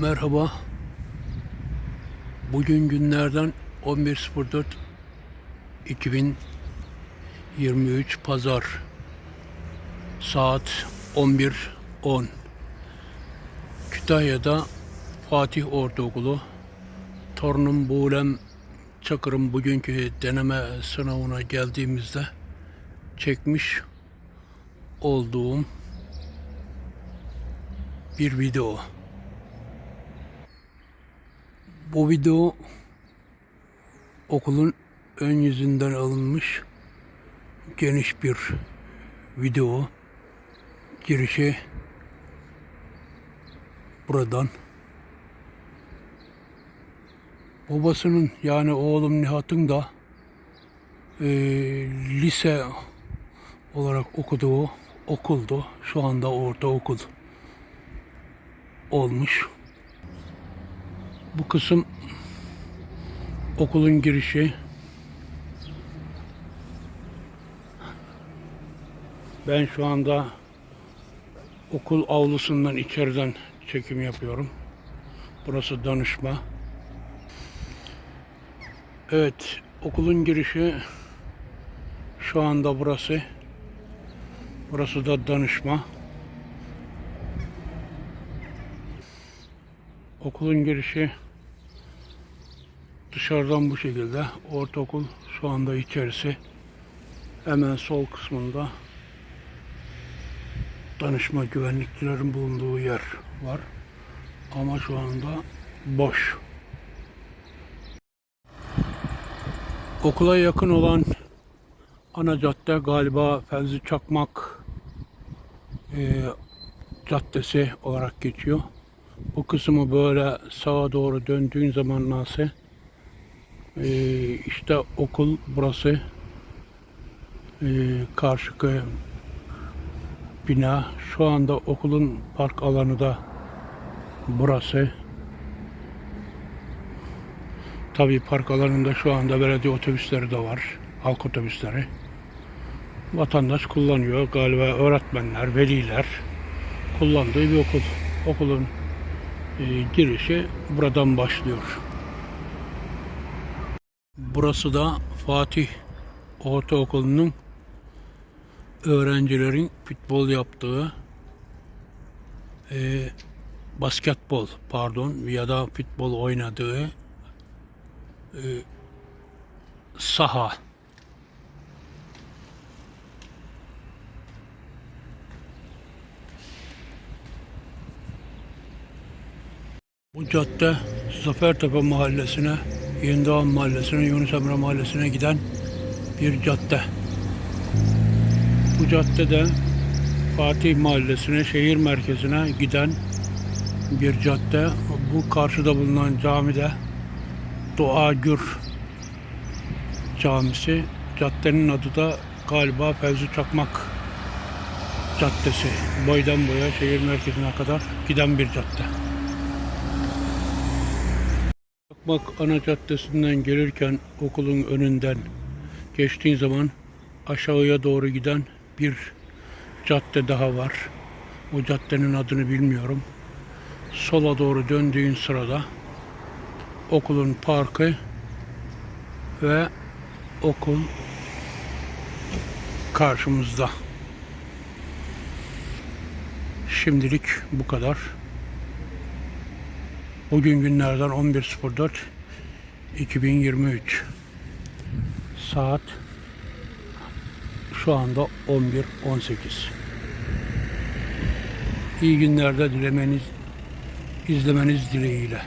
Merhaba. Bugün günlerden 11.04 2023 Pazar. Saat 11.10. Kütahya'da Fatih Ortaokulu torunum Buğlem Çakır'ın bugünkü deneme sınavına geldiğimizde çekmiş olduğum bir video. Bu video okulun ön yüzünden alınmış geniş bir video. Girişi buradan. Babasının yani oğlum Nihat'ın da eee, lise olarak okuduğu okuldu. Şu anda ortaokul olmuş. Bu kısım okulun girişi. Ben şu anda okul avlusundan içeriden çekim yapıyorum. Burası danışma. Evet, okulun girişi şu anda burası. Burası da danışma. Okulun girişi dışarıdan bu şekilde. Ortaokul şu anda içerisi. Hemen sol kısmında danışma güvenlikçilerin bulunduğu yer var. Ama şu anda boş. Okula yakın olan ana cadde galiba Fevzi Çakmak e, caddesi olarak geçiyor. Bu kısmı böyle sağa doğru döndüğün zaman nasıl? Ee, işte okul burası. Ee, karşıki bina. Şu anda okulun park alanı da burası. Tabii park alanında şu anda belediye otobüsleri de var. Halk otobüsleri. Vatandaş kullanıyor. Galiba öğretmenler, veliler kullandığı bir okul. Okulun girişi buradan başlıyor. Burası da Fatih Ortaokulu'nun öğrencilerin futbol yaptığı e, basketbol pardon ya da futbol oynadığı e, saha. Bu cadde Zafertepe Mahallesi'ne, Yenidağ Mahallesi'ne, Yunus Emre Mahallesi'ne giden bir cadde. Bu caddede Fatih Mahallesi'ne, şehir merkezine giden bir cadde. Bu karşıda bulunan camide Doğa Gür Camisi. Caddenin adı da galiba Fevzi Çakmak Caddesi. Boydan boya şehir merkezine kadar giden bir cadde. Bak ana caddesinden gelirken okulun önünden geçtiğin zaman aşağıya doğru giden bir cadde daha var. O caddenin adını bilmiyorum. Sola doğru döndüğün sırada okulun parkı ve okul karşımızda. Şimdilik bu kadar. Bugün günlerden 11.04 2023 saat şu anda 11.18 İyi günlerde dilemeniz izlemeniz dileğiyle.